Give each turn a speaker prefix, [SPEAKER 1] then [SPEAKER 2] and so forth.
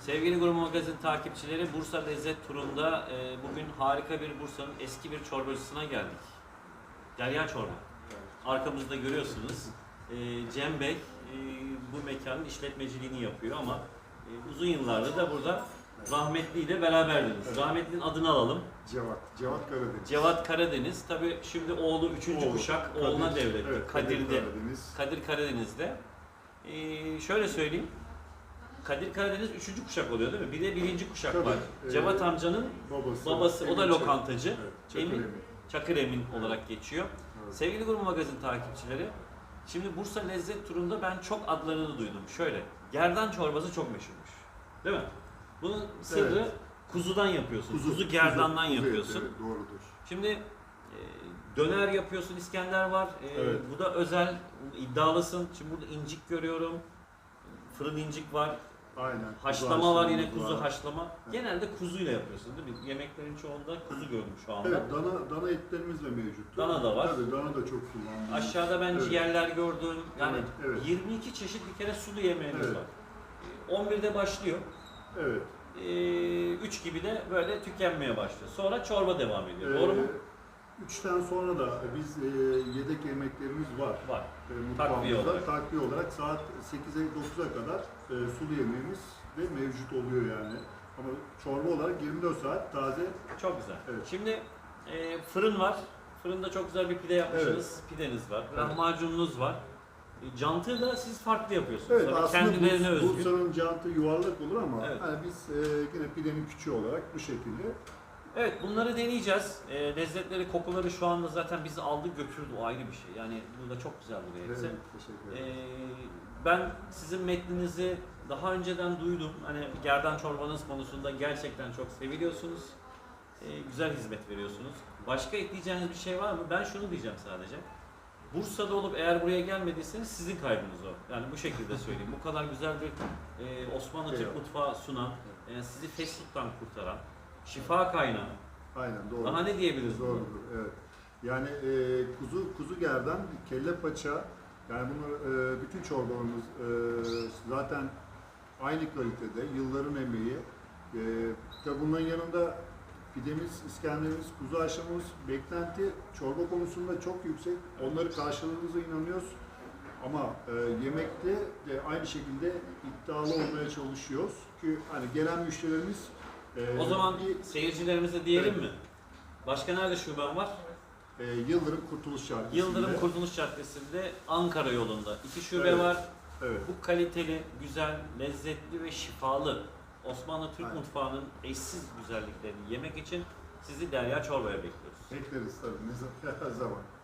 [SPEAKER 1] Sevgili Grubu Magazin takipçileri Bursa Lezzet Turu'nda e, bugün harika bir Bursa'nın eski bir çorbacısına geldik. Derya Çorba. Arkamızda görüyorsunuz. E, Cem Bey e, bu mekanın işletmeciliğini yapıyor ama e, uzun yıllardır da burada rahmetli ile beraberdiniz. Rahmetlinin adını alalım.
[SPEAKER 2] Cevat, Cevat Karadeniz.
[SPEAKER 1] Cevat Karadeniz. Tabii şimdi oğlu 3.
[SPEAKER 2] Oğlu,
[SPEAKER 1] kuşak
[SPEAKER 2] Kadir,
[SPEAKER 1] oğluna devretti.
[SPEAKER 2] evet,
[SPEAKER 1] Kadir'de.
[SPEAKER 2] Karadeniz.
[SPEAKER 1] Kadir Karadeniz'de. Ee, şöyle söyleyeyim. Kadir Karadeniz üçüncü kuşak oluyor değil mi? Bir de birinci kuşak
[SPEAKER 2] Tabii,
[SPEAKER 1] var.
[SPEAKER 2] ee,
[SPEAKER 1] Cevat amcanın
[SPEAKER 2] Babası,
[SPEAKER 1] babası, o da
[SPEAKER 2] Emin
[SPEAKER 1] lokantacı.
[SPEAKER 2] Evet, Çakır
[SPEAKER 1] Emin.
[SPEAKER 2] Emin.
[SPEAKER 1] Çakır Emin olarak geçiyor.
[SPEAKER 2] Evet.
[SPEAKER 1] Sevgili Grubu Magazin takipçileri, şimdi Bursa Lezzet Turu'nda ben çok adlarını duydum. Şöyle, gerdan çorbası çok meşhurmuş. Değil mi? Bunun sırrı
[SPEAKER 2] Evet.
[SPEAKER 1] kuzudan yapıyorsun. Kuzu, gerdandan
[SPEAKER 2] kuzu eti,
[SPEAKER 1] yapıyorsun.
[SPEAKER 2] evet, doğrudur.
[SPEAKER 1] Şimdi e, döner yapıyorsun, İskender var. E,
[SPEAKER 2] Evet.
[SPEAKER 1] Bu da özel, iddialısın. Şimdi burada incik görüyorum. Fırın incik var.
[SPEAKER 2] Aynen.
[SPEAKER 1] Haşlama var yine kuzu
[SPEAKER 2] var.
[SPEAKER 1] haşlama. Genelde kuzuyla yapıyorsun değil mi? Yemeklerin çoğunda kuzu gördüm şu anda.
[SPEAKER 2] Evet, dana, dana etlerimiz de mevcut.
[SPEAKER 1] Dana da var.
[SPEAKER 2] Tabii, dana da çok kullanılıyor.
[SPEAKER 1] Aşağıda ben
[SPEAKER 2] Evet.
[SPEAKER 1] ciğerler gördüm. Yani
[SPEAKER 2] Evet, evet.
[SPEAKER 1] 22 çeşit bir kere sulu yemeğimiz
[SPEAKER 2] Evet.
[SPEAKER 1] var. E, 11'de başlıyor.
[SPEAKER 2] Evet.
[SPEAKER 1] 3 gibi de böyle tükenmeye başlıyor. Sonra çorba devam ediyor.
[SPEAKER 2] Ee,
[SPEAKER 1] Doğru mu?
[SPEAKER 2] Üçten sonra da biz e, yedek yemeklerimiz var.
[SPEAKER 1] Var.
[SPEAKER 2] E,
[SPEAKER 1] Takviye olarak.
[SPEAKER 2] Takviye olarak saat 8'e 9'a kadar e, sulu yemeğimiz de mevcut oluyor yani. Ama çorba olarak 24 saat taze.
[SPEAKER 1] Çok güzel.
[SPEAKER 2] Evet.
[SPEAKER 1] Şimdi e, fırın var. Fırında çok güzel bir pide yapmışsınız. Pideniz var.
[SPEAKER 2] Evet.
[SPEAKER 1] Lahmacununuz var. E, cantı da siz farklı yapıyorsunuz.
[SPEAKER 2] Evet
[SPEAKER 1] Tabii
[SPEAKER 2] aslında
[SPEAKER 1] kendilerine
[SPEAKER 2] Burs-
[SPEAKER 1] özgü.
[SPEAKER 2] Bursa'nın cantı yuvarlak olur ama
[SPEAKER 1] Evet.
[SPEAKER 2] hani biz e, yine pidenin küçüğü olarak bu şekilde.
[SPEAKER 1] Evet bunları deneyeceğiz. E, lezzetleri, kokuları şu anda zaten bizi aldı götürdü. O ayrı bir şey. Yani burada çok güzel duruyor hepsi.
[SPEAKER 2] Evet, teşekkür ederim.
[SPEAKER 1] Ee, ben sizin metninizi daha önceden duydum. Hani gerdan çorbanız konusunda gerçekten çok seviliyorsunuz. Ee, güzel hizmet veriyorsunuz. Başka ekleyeceğiniz bir şey var mı? Ben şunu diyeceğim sadece. Bursa'da olup eğer buraya gelmediyseniz sizin kaybınız o. Yani bu şekilde söyleyeyim. Bu kadar güzel bir e, Osmanlı Türk mutfağı sunan, e, sizi fast kurtaran, şifa kaynağı.
[SPEAKER 2] Aynen doğru.
[SPEAKER 1] Daha ne diyebiliriz?
[SPEAKER 2] Doğrudur, evet. Yani e, kuzu kuzu gerdan, kelle paça, yani bunu e, bütün çorbalarımız e, zaten aynı kalitede, yılların emeği. E, tabi bunların yanında pidemiz, İskenderimiz, kuzu haşlamamız, beklenti çorba konusunda çok yüksek. Onları karşıladığımıza inanıyoruz. Ama e, yemekte de aynı şekilde iddialı olmaya çalışıyoruz ki hani gelen müşterilerimiz e,
[SPEAKER 1] O zaman
[SPEAKER 2] bir
[SPEAKER 1] seyircilerimize diyelim
[SPEAKER 2] Evet.
[SPEAKER 1] mi? Başka nerede şuben var?
[SPEAKER 2] e, Yıldırım Kurtuluş Caddesi'nde.
[SPEAKER 1] Yıldırım Kurtuluş Caddesi'nde Ankara yolunda iki şube
[SPEAKER 2] Evet.
[SPEAKER 1] var.
[SPEAKER 2] Evet.
[SPEAKER 1] Bu kaliteli, güzel, lezzetli ve şifalı Osmanlı Türk
[SPEAKER 2] Aynen.
[SPEAKER 1] mutfağının eşsiz güzelliklerini yemek için sizi Derya Çorba'ya bekliyoruz.
[SPEAKER 2] Bekleriz tabii ne zaman.